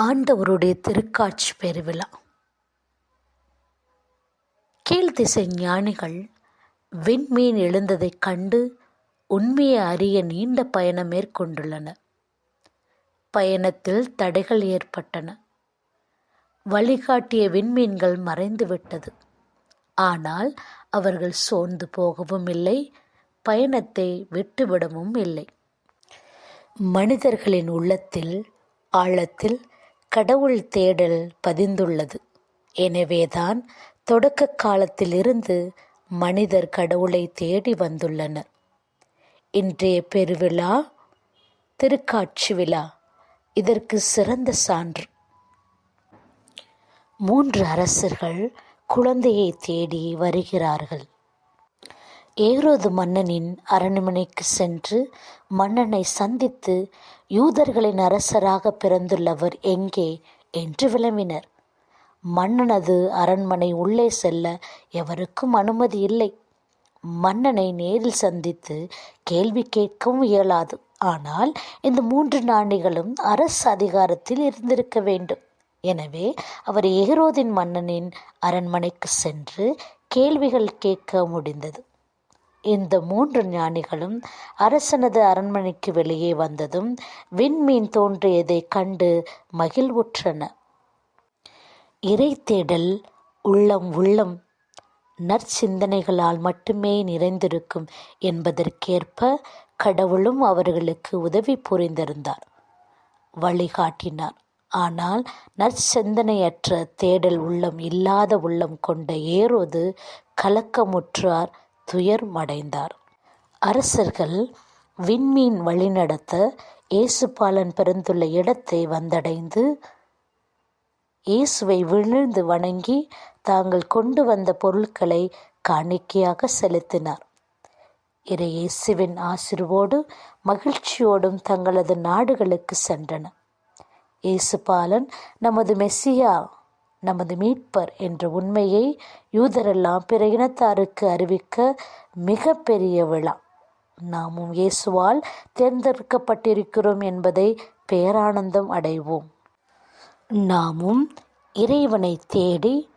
ஆண்டவருடைய திருக்காட்சி பெருவிழா. கீழ்த்திசை ஞானிகள் விண்மீன் எழுந்ததைக் கண்டு உண்மையை அறிய நீண்ட பயணம் மேற்கொண்டுள்ளனர் பயணத்தில் தடைகள் ஏற்பட்டன. வழிகாட்டிய விண்மீன்கள் மறைந்துவிட்டது. ஆனால் அவர்கள் சோர்ந்து போகவும் இல்லை பயணத்தை விட்டுவிடவும் இல்லை. மனிதர்களின் உள்ளத்தில் ஆழத்தில் கடவுள் தேடல் பதிந்துள்ளது. எனவேதான் தொடக்க காலத்திலிருந்து மனிதர் கடவுளை தேடி வந்துள்ளனர் இன்றைய பெருவிழா திருக்காட்சி விழா. இதற்கு சிறந்த சான்று. மூன்று அரசர்கள் குழந்தையை தேடி வருகிறார்கள். ஏரோது மன்னனின் அரண்மனைக்கு சென்று மன்னனை சந்தித்து யூதர்களின் அரசராக பிறந்துள்ளவர் எங்கே? என்று விளம்பினர். மன்னனது அரண்மனை உள்ளே செல்ல எவருக்கும் அனுமதி இல்லை. மன்னனை நேரில் சந்தித்து கேள்வி கேட்கவும் இயலாது. ஆனால் இந்த மூன்று நாணிகளும் அரசு அதிகாரத்தில் இருந்திருக்க வேண்டும். எனவே அவர் ஏரோதின் மன்னனின் அரண்மனைக்கு சென்று கேள்விகள் கேட்க முடிந்தது. இந்த மூன்று ஞானிகளும் அரசனது அரண்மனைக்கு வெளியே வந்ததும் விண்மீன் தோன்றியதைக் கண்டு மகிழ்வுற்றன. இறை தேடல் உள்ளம் உள்ளம் நற்சிந்தனைகளால் மட்டுமே நிறைந்திருக்கும் என்பதற்கேற்ப கடவுளும் அவர்களுக்கு உதவி புரிந்திருந்தார். வழிகாட்டினார். ஆனால் நற்சிந்தனையற்ற தேடல் உள்ளம் இல்லாத உள்ளம் கொண்ட ஏரோது கலக்கமுற்றார் துயர்மடைந்தார். அரசர்கள் விண்மீன் வழிநடத்த இயேசுபாலன் பிறந்துள்ள இடத்தை வந்தடைந்து இயேசுவை விழுந்து வணங்கி தாங்கள் கொண்டு வந்த பொருட்களை காணிக்கையாக செலுத்தினார். இறை இயேசுவின் ஆசிர்வோடு மகிழ்ச்சியோடும் தங்களது நாடுகளுக்கு சென்றன. இயேசுபாலன் நமது மெஸ்ஸியா நமது மீட்பர் என்ற உண்மையை யூதரெல்லாம் பிற இனத்தாருக்கு அறிவிக்க மிக பெரிய விழா. நாமும் இயேசுவால் தேர்ந்தெடுக்கப்பட்டிருக்கிறோம் என்பதை பேரானந்தம் அடைவோம். நாமும் இறைவனை தேடி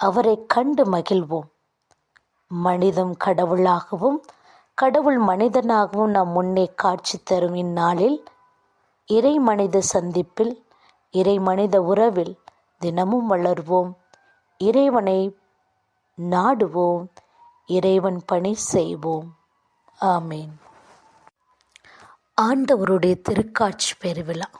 அவரை கண்டு மகிழ்வோம். மனிதம் கடவுளாகவும் கடவுள் மனிதனாகவும் நம் முன்னே காட்சி தரும் இந்நாளில் இறை மனித சந்திப்பில் இறை மனித உறவில் தினமும் வளர்வோம். இறைவனை நாடுவோம். இறைவன் பணி செய்வோம். ஆமேன். ஆண்டவருடைய திருக்காட்சி பெருவிழா.